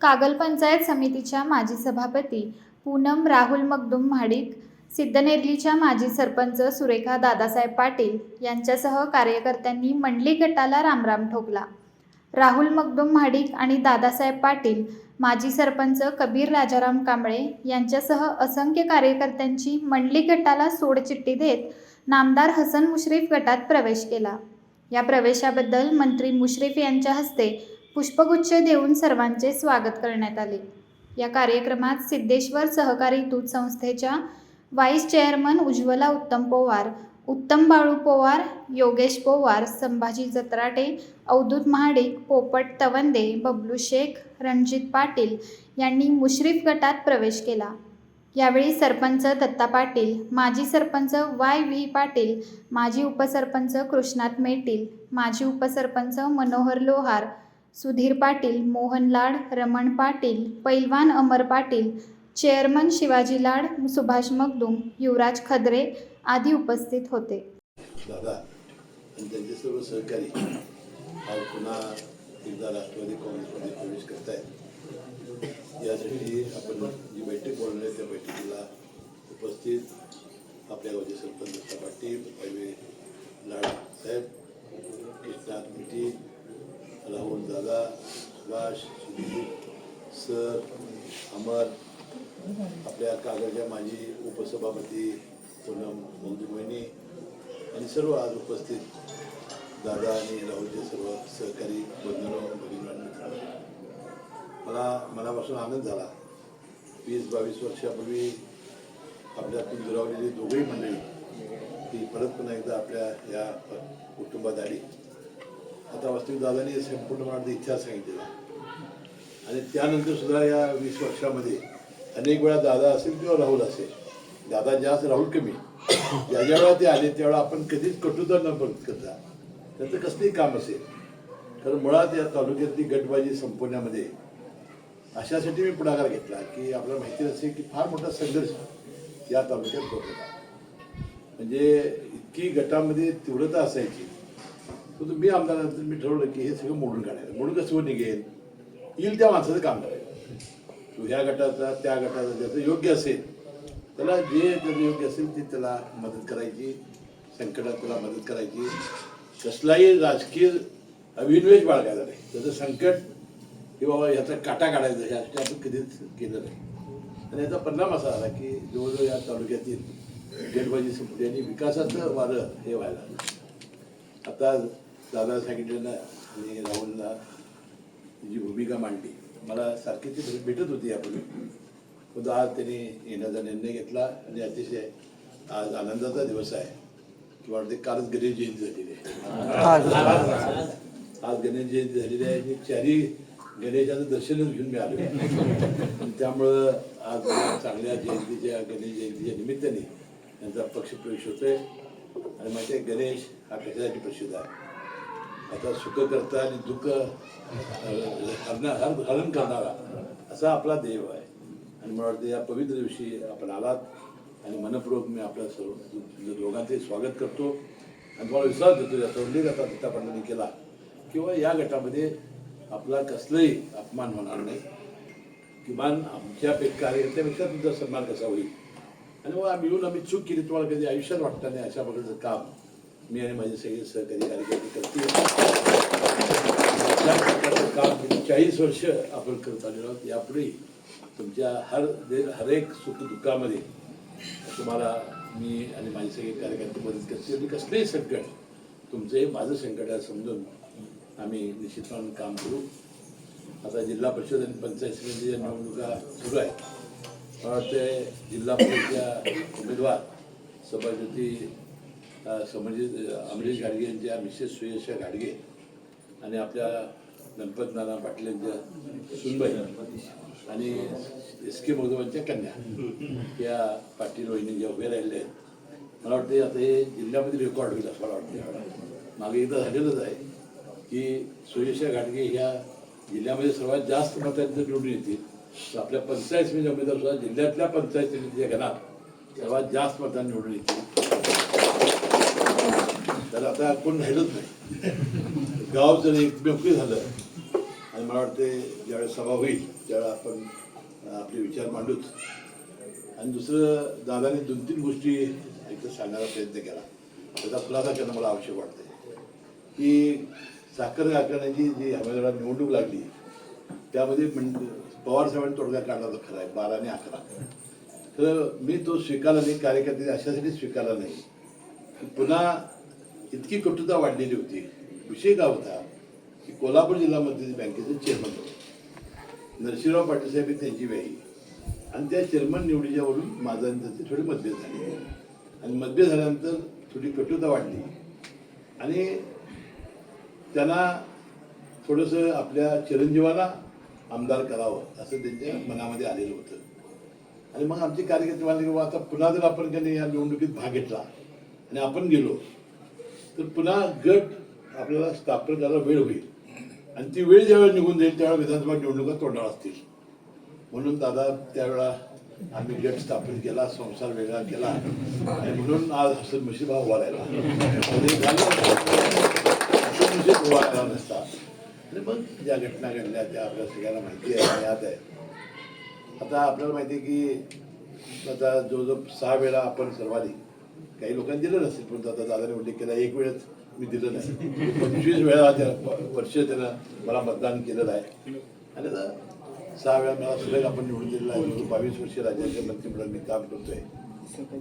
कागल पंचायत समितीच्या माजी सभापती पूनम राहुल मगदुम म्हाडिक सिद्धनेरलीच्या माजी सरपंच सुरेखा दादासाहेब पाटील यांच्यासह कार्यकर्त्यांनी मंडली गटाला रामराम ठोकला. राहुल मगदुम म्हाडिक आणि दादासाहेब पाटील माजी सरपंच कबीर राजाराम कांबळे यांच्यासह असंख्य कार्यकर्त्यांची मंडली गटाला सोडचिठ्ठी देत नामदार हसन मुश्रीफ गटात प्रवेश केला. या प्रवेशाबद्दल मंत्री मुश्रीफ यांच्या हस्ते पुष्पगुच्छ देऊन सर्वांचे स्वागत करण्यात आले. या कार्यक्रमात सिद्धेश्वर सहकारी दूध संस्थेच्या व्हाईस चेअरमन उज्ज्वला उत्तम पोवार उत्तम बाळू पोवार योगेश पोवार संभाजी जत्राटे अवधूत महाडिक पोपट तवंदे बबलू शेख रणजित पाटील यांनी मुश्रीफ गटात प्रवेश केला. यावेळी सरपंच दत्ता पाटील माजी सरपंच वाय व्ही पाटील माजी उपसरपंच कृष्णात मेटील माजी उपसरपंच मनोहर लोहार सुधीर पाटील मोहन लाड रमण पाटील पैलवान अमर पाटील चेअरमन शिवाजी लाड सुभाष मगदुम युवराज खदरे आदी उपस्थित होते. दादा आणि त्यांचे सर्व सहकारी आज पुन्हा एकदा राष्ट्रवादी काँग्रेसमध्ये प्रवेश करतायत. यासाठी आपण जी बैठक बोलणार आहे त्या बैठकीला उपस्थित आपल्या गावचे सरपंच पाटील पहिले लाड साहेब कृष्णात मिठी राहुल दादा सुभाष सुधीर सर अमर आपल्या कागदच्या माजी उपसभापती पूनम मोहिनी आणि सर्व आज उपस्थित दादा आणि राहुलचे सर्व सहकारी बंधनो भगिनी मित्रांनो. मला मनापासून आनंद झाला. वीस बावीस वर्षापूर्वी आपल्यातून दुरावलेली दोघंही मंडळी ती परत पुन्हा एकदा आपल्या या कुटुंबात आली. आता वास्तविक दादाने संपूर्ण मनात इतिहास सांगितलेला. आणि त्यानंतर सुद्धा या वीस वर्षामध्ये अनेक वेळा दादा असेल किंवा राहुल असेल दादा जास्त राहुल कमी. ज्या ज्या वेळा ते आले त्यावेळा आपण कधीच कटुता न बघत करता त्याचं कसलंही काम असेल कारण मुळात या तालुक्यातली गटबाजी संपवण्यामध्ये अशासाठी मी पुढाकार घेतला की आपल्याला माहिती असेल की फार मोठा संघर्ष या तालुक्यात होत होता. म्हणजे इतकी गटामध्ये तीव्रता असायची. मी आमदारानंतर मी ठरवलं की हे सगळं मोडून काढायचं. मोडून कसं निघेल? येईल त्या माणसाचं काम करायचं. तो ह्या गटाचा त्या गटाचा ज्याचं योग्य असेल त्याला जे त्याचं योग्य असेल ते त्याला मदत करायची. संकटात त्याला मदत करायची. कसलाही राजकीय अभिनिवेश बाळगायचा नाही. त्याचं संकट की बाबा याचा काटा काढायचा ह्यासाठी आपण कधीच केलं नाही. आणि याचा परिणाम असा झाला की जवळजवळ या तालुक्यातील गेटबाजी संपली आणि विकासाचं वारं हे व्हायला आता दादा सांगितलं आणि राहुलला जी भूमिका मांडली मला सारखी ती भेट- भेटत होती यापूर्वी. पण आज त्यांनी येण्याचा निर्णय घेतला आणि अतिशय आज आनंदाचा दिवस आहे. किंवा वाटते कालच गणेश जयंती झालेली आहे. आज. गणेश जयंती झालेली आहे. आणि चारही गणेशाचं दर्शनच घेऊन मी आलो. आणि त्यामुळं आज चांगल्या जयंतीच्या गणेश जयंतीच्या निमित्ताने त्यांचा पक्षप्रवेश होतोय. आणि माहिती आहे गणेश हा कशासाठी प्रसिद्ध आहे? आता सुख करता आणि दुःख हरणा हरण करणारा असा आपला देव आहे. आणि मला वाटतं या पवित्र दिवशी आपण आलात आणि मनपूर्वक मी आपल्या सर्व दोघांचे स्वागत करतो. आणि तुम्हाला विश्वास देतो याचा उल्लेख आता दत्ता केला. किंवा या गटामध्ये आपला कसलाही अपमान होणार नाही. किमान आमच्या पे- कार्यकर्त्यापेक्षा तुमचा सन्मान कसा होईल? आणि मग आम्ही येऊन आम्ही चूक केली तुम्हाला कधी आयुष्यात वाटतं नाही अशा प्रकारचं काम. मी आणि माझे सगळे सहकारी कार्यकर्ते करतील प्रकारचं काम गेली चाळीस वर्ष आपण करत आलेलो आहोत. यापुढेही तुमच्या हर हरेक हर एक सुख दुःखामध्ये तुम्हाला मी आणि माझे सगळे कार्यकर्ते मदत करतील आणि कसलेही संकट तुमचं माझं संकट आहे समजून आम्ही निश्चितपणे काम करू. आता जिल्हा परिषद आणि पंचायत समितीच्या निवडणुका सुरू आहेत मला वाटतं जिल्हा परिषदच्या उमेदवार सभाज्योती समजित अमरीश गाडगे यांच्या मिसेस सुयशा गाडगे आणि आपल्या गणपत नाना पाटील यांच्या सुनबाई आणि एस के मधुबांच्या कन्या या पाटील वहिनी ज्या उभे राहिल्या आहेत. मला वाटते आता हे जिल्ह्यामध्ये रेकॉर्ड होईल असं मला वाटतं मागे एकदा झालेलंच आहे की सुयशा घाटगे ह्या जिल्ह्यामध्ये सर्वात जास्त मतांचं निवडून येतील. तर आपल्या पंचायत समिती उमेदवार सुद्धा जिल्ह्यातल्या पंचायत समितीच्या गणात सर्वात जास्त मतांनी निवडून येतील. त्याला आता कोण राहिलंच नाही. गाव जर एकमेवकी झालं आणि मला वाटते ज्यावेळेस सभा होईल त्यावेळेला आपण आपले विचार मांडूच. आणि दुसरं दादाने दोन तीन गोष्टी एकदा सांगायला प्रयत्न केला. त्याचा खुलासा करणं मला आवश्यक वाटतं की साखर कारखान्याची जी हमेला निवडणूक लागली त्यामध्ये पवार साहेबांनी तोडगा काढला तर खरा आहे बारा आणि अकरा. तर मी तो स्वीकारला नाही कार्यकर्ते अशासाठी स्वीकारला नाही. पुन्हा इतकी कटुता वाढलेली होती. विषय काय होता की कोल्हापूर जिल्हा मध्यवर्ती बँकेचे चेअरमन होते. नरसिंहराव पाटील साहेब त्यांची व्याही. आणि त्या चेअरमन निवडीच्यावरून माझा आणि त्यांचे थोडे मतभेद झाले. आणि मतभेद झाल्यानंतर थोडी कटुता वाढली. आणि त्यांना थोडंसं आपल्या चिरंजीवाला आमदार करावं असं त्यांच्या मनामध्ये आलेलं होतं. आणि मग आमचे कार्यकर्ते म्हणाले की आता पुन्हा जर आपण त्याने या निवडणुकीत भाग घेतला आणि आपण गेलो तर पुन्हा गट आपल्याला स्थापन करायला वेळ होईल. आणि ती वेळ ज्यावेळेला निघून जाईल त्यावेळेला विधानसभा निवडणुका तोंडावर असतील. म्हणून दादा त्यावेळा आम्ही गट स्थापन केला संसार वेगळा केला. आणि म्हणून आज हसन मुशीब उभा राहिला. उभा राहिला नसता. आणि मग ज्या घटना घडल्या त्या आपल्या सगळ्यांना माहिती आहे याद आहे. आता आपल्याला माहिती आहे की आता जवळजवळ सहा वेळा आपण सर्वाधिक काही लोकांनी दिलं नसेल पण आता दादाने उल्लेख केला एक वेळेस मी दिलं नाही. पंचवीस वेळा वर्ष त्यानं मला मतदान केलेलं आहे. आणि आता सहा वेळा मला सलग आपण निवडून दिलेलं आहे. बावीस वर्ष राज्याच्या मंत्रिमंडळात मी काम करतोय.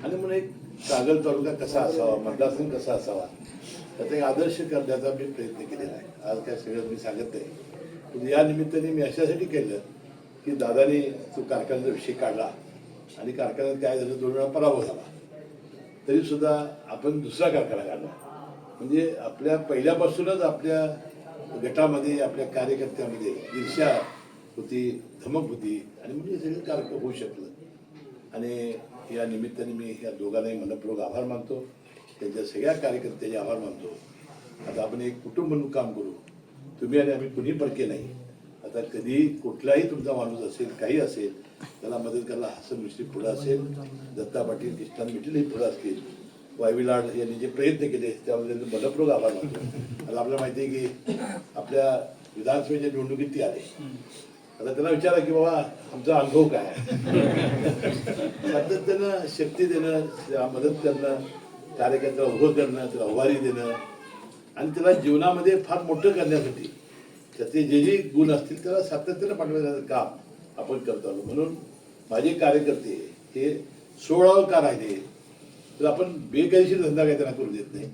आणि म्हणून एक कागल तालुका कसा असावा मतदारसंघ कसा असावा त्याचा एक आदर्श करण्याचा मी प्रयत्न केलेला आहे. आज काय सगळं मी सांगत नाही पण या निमित्ताने मी अशासाठी केलं की दादाने तो कारखान्याचा विषय काढला. आणि कारखान्यात काय झालं दोन वेळा पराभव झाला. तरी सुद्धा आपण दुसरा कारखाना काढला म्हणजे आपल्या पहिल्यापासूनच आपल्या गटामध्ये आपल्या कार्यकर्त्यामध्ये ईर्ष्या होती धमक होती आणि म्हणजे सगळं कार्यक्रम होऊ शकलं. आणि या निमित्ताने मी या दोघांनाही मनपूर्वक आभार मानतो. त्यांच्या सगळ्या कार्यकर्त्याचे आभार मानतो. आता आपण एक कुटुंब म्हणून काम करू. तुम्ही आणि आम्ही कुणी परके नाही. आता कधी कुठलाही तुमचा माणूस असेल काही असेल त्याला मदत करायला हसन मिश्री पुढं असेल. दत्ता पाटील किष्टान मिठीलही पुढं असतील. वायविलाड यांनी जे प्रयत्न केले त्यामध्ये मनपूर्वक आभार मानतो. आता आपल्याला माहिती आहे की आपल्या विधानसभेच्या निवडणुकीत ती आले. आता त्यांना विचारा की बाबा आमचा अनुभव काय सातत्यानं शक्ती देणं मदत करणं कार्यकर्त्याला उभं करणं त्याला उभारी देणं आणि त्याला जीवनामध्ये फार मोठं करण्यासाठी. त्याचे जे जे गुण असतील त्याला सातत्यानं पाठवण्याचं काम आपण करतो आलो. म्हणून माझे कार्यकर्ते हे सोळावं का राहिले तर आपण बेकायदेशीर धंदा काही त्यांना करू देत नाही.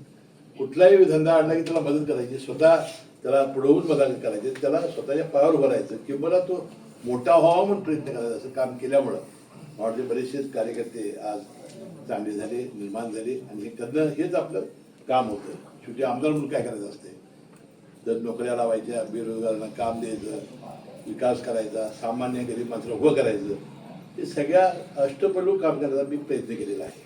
कुठलाही धंदा आणला की त्याला मदत करायची. स्वतः त्याला पुढवून मदत करायची. त्याला स्वतःच्या पायावर उभं राहायचं. किंवा तो मोठा व्हावा म्हणून प्रयत्न करायचा असं काम केल्यामुळं माझे वाटते बरेचसेच कार्यकर्ते आज चांगले झाले निर्माण झाले. आणि हे करणं हेच आपलं काम होतं. शेवटी आमदार म्हणून काय करायचं असते जर नोकऱ्या लावायच्या बेरोजगारांना काम द्यायचं विकास करायचा सामान्य गरीब माणसाला उभं करायचं ते सगळ्या अष्टपलू काम करायचा मी प्रयत्न केलेला आहे.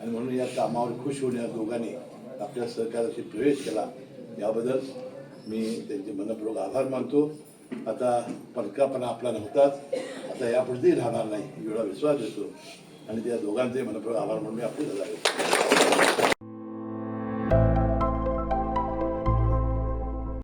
आणि म्हणून या कामावर खुश होऊन या दोघांनी आपल्या सहकार्याशी प्रवेश केला. याबद्दल मी त्यांचे मनपूर्वक आभार मानतो. आता परकापणा आपला नव्हताच. आता यापुढेही राहणार नाही एवढा विश्वास देतो. आणि त्या दोघांचे मनपूर्वक आभार म्हणून मी आपले झाला